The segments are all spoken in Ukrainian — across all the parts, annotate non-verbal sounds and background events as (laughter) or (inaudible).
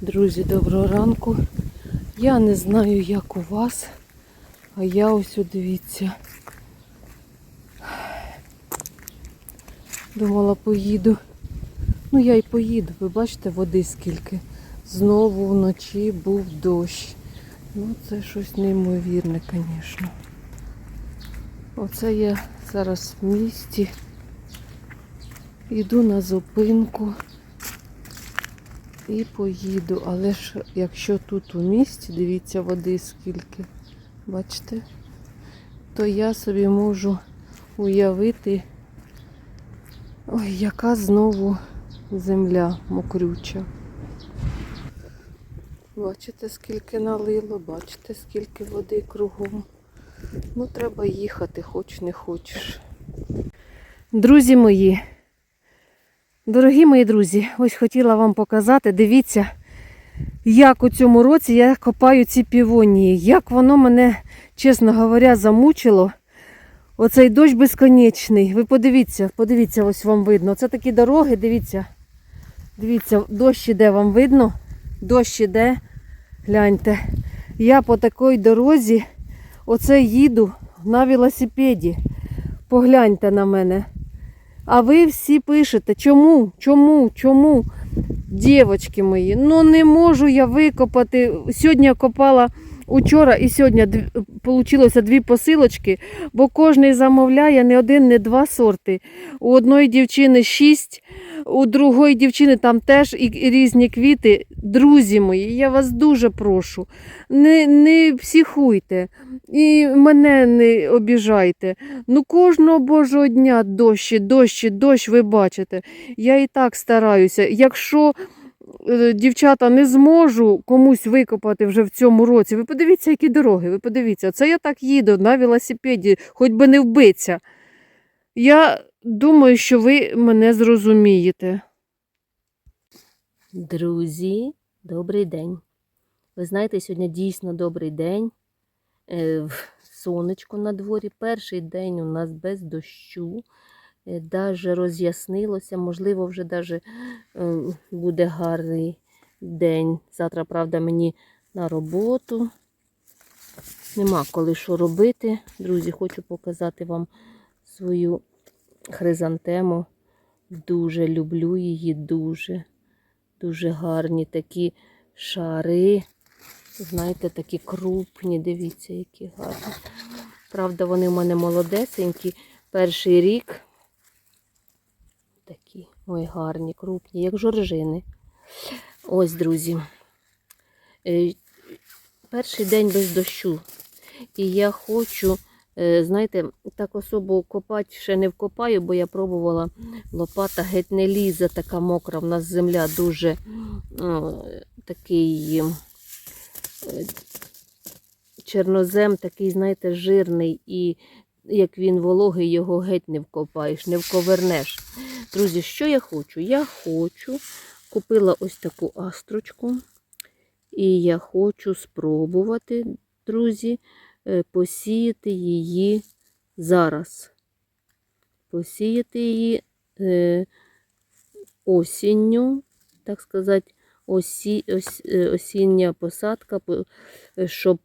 Друзі, доброго ранку. Я не знаю, як у вас, а я ось дивіться. Думала, поїду. Ну, я й поїду. Ви бачите, води скільки. Знову вночі був дощ. Ну, це щось неймовірне, звісно. Оце я зараз в місті. Йду на зупинку і поїду. Але ж якщо тут у місті, дивіться, води скільки, бачите, то я собі можу уявити, ой, яка знову земля мокрюча. Бачите, скільки налило, бачите, скільки води кругом. Ну, треба їхати, хоч не хочеш. Друзі мої, дорогі мої друзі, ось хотіла вам показати, дивіться, як у цьому році я копаю ці півонії. Як воно мене, чесно говоря, замучило. Оцей дощ безконечний. Ви подивіться, подивіться, ось вам видно. Це такі дороги, дивіться. Дивіться, дощ іде, вам видно? Дощ іде. Гляньте. Я по такій дорозі оце їду на велосипеді. Погляньте на мене. А ви всі пишете, чому, чому, чому? Дівочки мої, ну не можу я викопати. Сьогодні я копала учора і сьогодні вийшло дві посилочки, бо кожний замовляє не один, не два сорти. У одної дівчини шість, у другої дівчини там теж і різні квіти. Друзі мої, я вас дуже прошу, не, не психуйте і мене не обіжайте. Ну кожного божого дня дощі, дощі, дощ, ви бачите. Я і так стараюся. Якщо дівчата не зможу комусь викопати вже в цьому році, ви подивіться, які дороги, ви подивіться. Це я так їду на велосипеді, хоч би не вбиться. Я думаю, що ви мене зрозумієте. Друзі, добрий день. Ви знаєте, сьогодні дійсно добрий день. Е, Сонечко на дворі. Перший день у нас без дощу. Е, Даже роз'яснилося, можливо, вже даже е, буде гарний день. Завтра, правда, мені на роботу. Нема коли що робити. Друзі, хочу показати вам свою хризантему. Дуже люблю її, дуже. Дуже гарні такі шари. Знаєте, такі крупні, дивіться, які гарні. Правда, вони в мене молодесенькі. Перший рік. Ой, гарні, крупні, як жоржини. Ось, друзі. Е, Перший день без дощу. І я хочу, е, знаєте, так особо копати ще не вкопаю, бо я пробувала лопата геть не лізе, така мокра. В нас земля дуже ну, такий е, чорнозем, такий, знаєте, жирний, і як він вологий, його геть не вкопаєш, не вковернеш. Друзі, що я хочу? Я хочу, купила ось таку астрочку, і я хочу спробувати, друзі, е, посіяти її зараз. Посіяти її е, осінню, так сказати, осі, ос, е, осіння посадка, щоб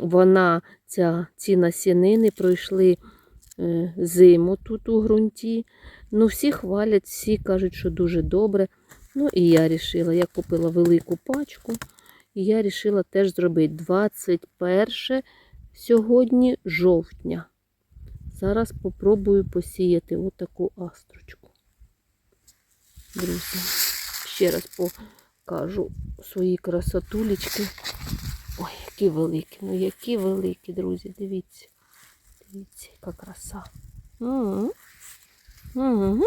вона, ця, ці насінини пройшли е, зиму тут у ґрунті. Ну, всі хвалять, всі кажуть, що дуже добре. Ну і я вирішила, я купила велику пачку, і я вирішила теж зробити 21 сьогодні жовтня. Зараз попробую посіяти отаку астрочку. Друзі, ще раз покажу свої красотулечки. Ой, які великі, ну які великі, друзі, дивіться. Дивіться, яка краса. Угу. Угу.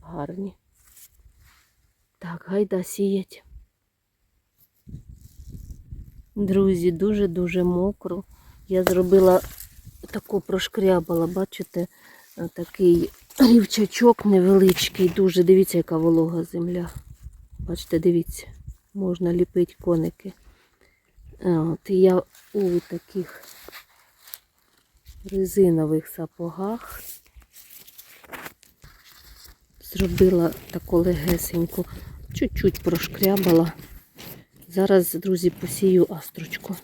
Гарні. Так, гайда сіять. Друзі, дуже-дуже мокро. Я зробила таку прошкрябала, бачите, такий рівчачок невеличкий, дуже. Дивіться, яка волога земля. Бачите, дивіться, можна ліпити коники. Е, От, і я у таких резинових сапогах зробила таку легесеньку, чуть-чуть прошкрябала Зараз, друзі, посію астрочку.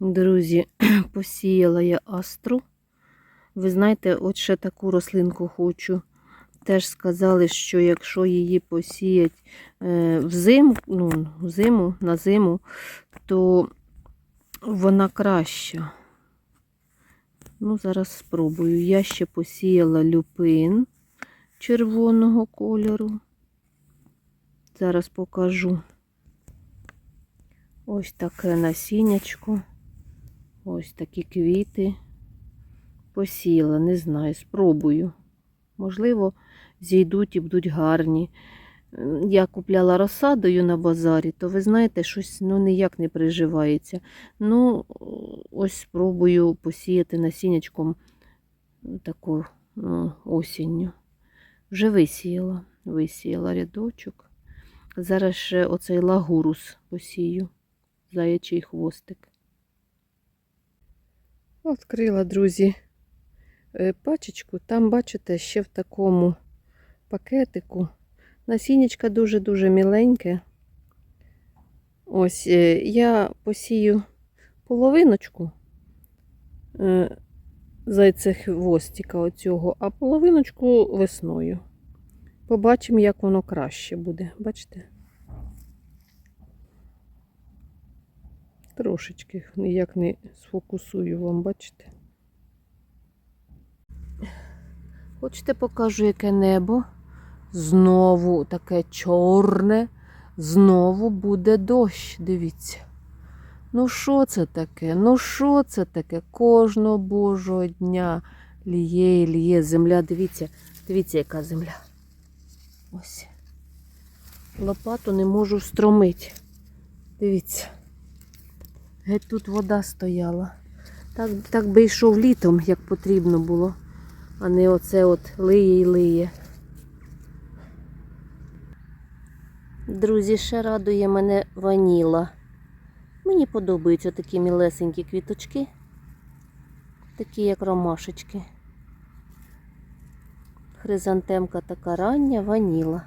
Друзі, (clears throat) посіяла я астру. Ви знаєте, от ще таку рослинку хочу. Теж сказали, що якщо її посіять е, взиму, ну, взиму, на зиму, то вона краща. Ну, зараз спробую. Я ще посіяла люпин червоного кольору. Зараз покажу. Ось таке насіннячко. Ось такі квіти. Посіяла, не знаю, спробую. Можливо, зійдуть і будуть гарні. Я купляла розсадою на базарі, то ви знаєте, щось ну, ніяк не приживається. Ну, ось спробую посіяти насіннячком таку ну, осінню. Вже висіяла, висіяла рядочок. Зараз ще оцей лагурус посію, заячий хвостик. Відкрила, друзі, е, пачечку. Там, бачите, ще в такому пакетику. Насіннячка дуже-дуже міленьке. Ось е, я посію половиночку е, зайцехвостика оцього, а половиночку весною. Побачимо, як воно краще буде. Бачите? Трошечки ніяк не сфокусую вам, бачите? Хочете покажу, яке небо? Знову таке чорне, знову буде дощ, дивіться. Ну, що це таке? Ну, що це таке? Кожного божого дня ліє, і ліє земля. Дивіться, дивіться, яка земля. Ось. Лопату не можу встромити. Дивіться. Геть тут вода стояла. Так, так би йшов літом, як потрібно було, а не оце от лиє і лиє. Друзі, ще радує мене ваніла. Мені подобаються такі мілесенькі квіточки, такі як ромашечки. Хризантемка така рання, ваніла.